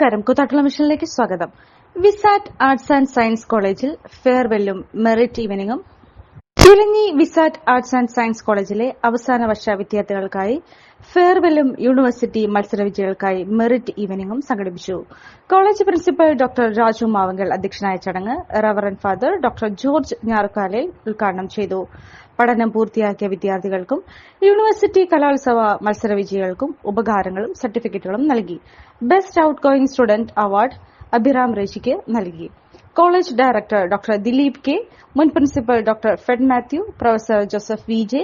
നമസ്കാരം. കൂത്താട്ടുള്ള മിഷനിലേക്ക് സ്വാഗതം. Vsat arts and science കോളേജിൽ ഫെയർവെല്ലും മെറിറ്റ് ഈവനിങ്ങും ചിലഞ്ഞി വിസാറ്റ് ആർട്സ് ആൻഡ് സയൻസ് കോളേജിലെ അവസാന വർഷ വിദ്യാർത്ഥികൾക്കായി ഫെയർവെല്ലും യൂണിവേഴ്സിറ്റി മത്സര വിജയികൾക്കായി മെറിറ്റ് ഈവനിംഗും സംഘടിപ്പിച്ചു. College principal doctor Raju Mavunkal അധ്യക്ഷനായ ചടങ്ങ് റവറൻ ഫാദർ ഡോക്ടർ ജോർജ് ഞാർക്കാലിൽ ഉദ്ഘാടനം ചെയ്തു. പഠനം പൂർത്തിയാക്കിയ വിദ്യാർത്ഥികൾക്കും യൂണിവേഴ്സിറ്റി കലോത്സവ മത്സര വിജയികൾക്കും ഉപകാരങ്ങളും സർട്ടിഫിക്കറ്റുകളും നൽകി. Best outgoing student award Abhiram റേഷിക്ക് നൽകി. College director doctor Dileep K മുൻ principal doctor fed Mathew professor Joseph V J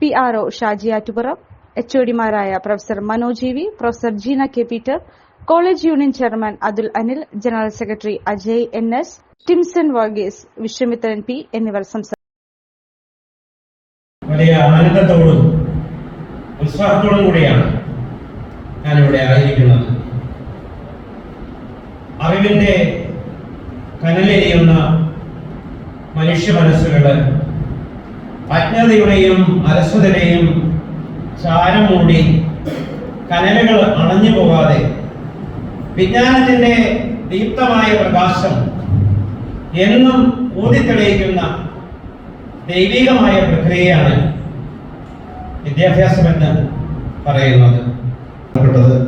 P R O Shaji Attupuram H ഒഡിമാരായ professor Manoj V professor Jeena K Peter college union chairman Athul Anil general secretary Ajay N S Timson Varghese Vishwamithran P എന്നിവർ സംസാരിച്ചു. വലിയ കൂടിയാണ് ആയിരിക്കുന്നത് അറിവിന്റെ കനലെരിയുന്ന മനുഷ്യ മനസ്സുകൾ അജ്ഞതയുടെയും അലസ്വതയുടെയും ചാരം മൂടി കനലുകൾ അണഞ്ഞു പോകാതെ വിജ്ഞാനത്തിന്റെ ദീപ്തമായ പ്രകാശം എന്നും ഊതിത്തെളിയിക്കുന്ന ദൈവികമായ പ്രക്രിയയാണ് വിദ്യാഭ്യാസമെന്ന് പറയുന്നത്.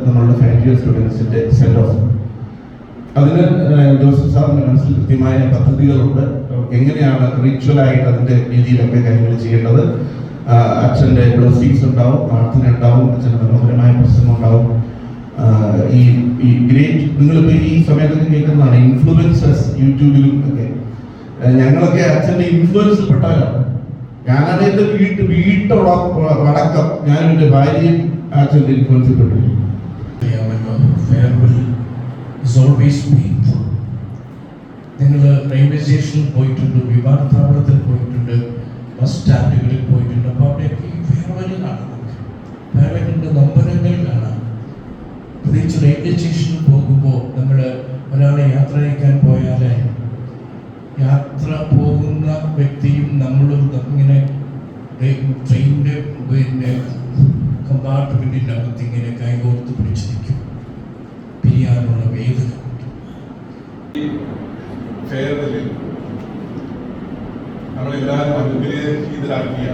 നമ്മളുടെ ഇയർ സ്റ്റുഡൻസിന്റെ സെൻഡ് ഓഫ് അതിന് ജോസഫ് സാറിന്റെ മനസ്സിൽ കൃത്യമായ പദ്ധതികളുണ്ട്. എങ്ങനെയാണ് റിച്വൽ അതിന്റെ രീതിയിലൊക്കെ കാര്യങ്ങൾ ചെയ്യേണ്ടത്? അച്ഛന്റെ ബ്ലസ്സിങ്സ് ഉണ്ടാവും പ്രാർത്ഥന ഉണ്ടാവും അച്ഛന്റെ മനോഹരമായ പ്രസംഗം ഉണ്ടാവും. ഈ ഈ ഗ്രേറ്റ് നിങ്ങളിപ്പോ ഈ സമയത്തൊക്കെ കേൾക്കുന്നതാണ് ഇൻഫ്ലുവൻസേഴ്സ് യൂട്യൂബിലും ഒക്കെ. ഞങ്ങളൊക്കെ അച്ഛന്റെ ഇൻഫ്ലുവൻസ് പെട്ടവരാണ്. ഞാനാണ് എന്റെ വീട്ട് വീട്ടോടൊപ്പം അടക്കം ഞാനും എന്റെ ഭാര്യയും അച്ഛന്റെ ഇൻഫ്ലുവൻസിൽ പെട്ടു ഓൾവേസ് പെയിൻഫുൾ നിങ്ങൾ റെയിൽവേ സ്റ്റേഷനിൽ പോയിട്ടുണ്ട് വിമാനത്താവളത്തിൽ പോയിട്ടുണ്ട് ബസ് സ്റ്റാൻഡുകളിൽ പോയിട്ടുണ്ട്. അപ്പോൾ അവിടെയൊക്കെ ഈ ഫെയർവെൽ കാണാം. ഫെയർവെല്ലിന്റെ നമ്പരങ്ങൾ കാണാം. പ്രത്യേകിച്ച് റെയിൽവേ സ്റ്റേഷനിൽ പോകുമ്പോൾ നമ്മൾ ഒരാളെ യാത്ര അയക്കാൻ പോയാൽ യാത്ര പോകുന്ന വ്യക്തിയും നമ്മളും ഇങ്ങനെ ട്രെയിനിന്റെ പിന്നെ കമ്പാർട്ട്മെന്റിന്റെ അകത്ത് ഇങ്ങനെ കൈകോർത്ത് പിടിച്ച് ഫെയർവെല്ലിൽ നമ്മളെല്ലാവരും അനുഗ്രഹീതരാക്കിയ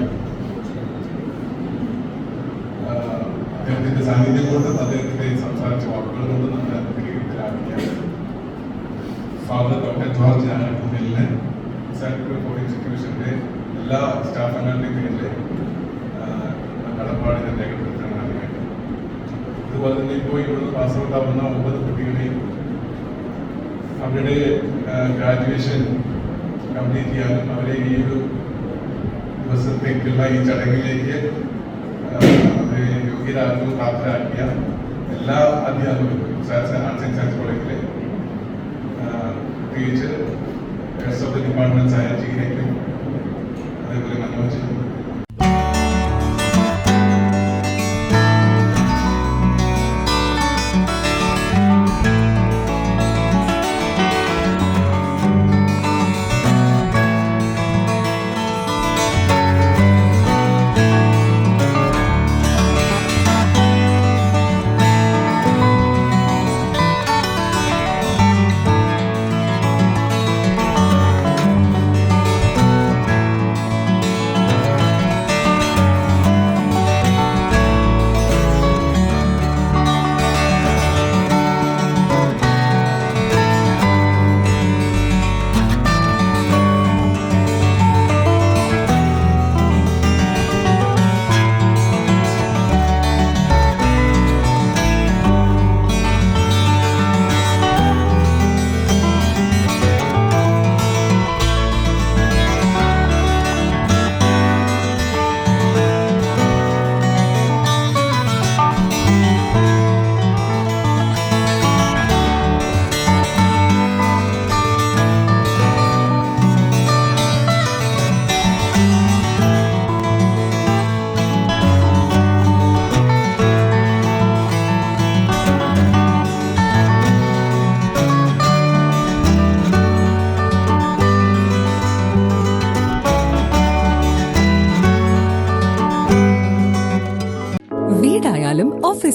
ആ, അദ്ദേഹത്തിന്റെ സാന്നിധ്യം കൊണ്ടും അദ്ദേഹത്തിന്റെ സംസാരിച്ച വാക്കുകൾ കൊണ്ടും നമ്മൾ അനുഗ്രഹീതരാക്കിയ ഫാദർ ഡോക്ടർ ജോർജ് ആനക്കുന്നിലിന് സെൻട്രൽ ഫോർ ഇൻസ്റ്റിറ്റ്യൂഷന്റെ എല്ലാ സ്റ്റാഫ് അംഗങ്ങളുടെയും പേരിൽ കടപ്പാടിനെ രേഖപ്പെടുത്താനാണ് വേണ്ടത് അതുപോലെ തന്നെ ഇപ്പോൾ ഇവിടുന്ന് പാസ് ഔട്ട് ആവുന്ന ഒമ്പത് കുട്ടികളെയും അവരുടെ ഗ്രാജുവേഷൻ കംപ്ലീറ്റ് ചെയ്യാനും അവരെ ഈ ഒരു ദിവസത്തേക്കുള്ള ഈ ചടങ്ങിലേക്ക് അവരെ യോഗ്യരാക്കും പ്രാപ്തരാക്കിയ എല്ലാ അധ്യാപകർക്കും ആർട്സ് ആൻഡ് സയൻസ് കോളേജിലെ പ്രത്യേകിച്ച് ഹെഡ്സ് ഓഫ് ദ ഡിപ്പാർട്ട്മെന്റ് ആയ അതേപോലെ മനോജ്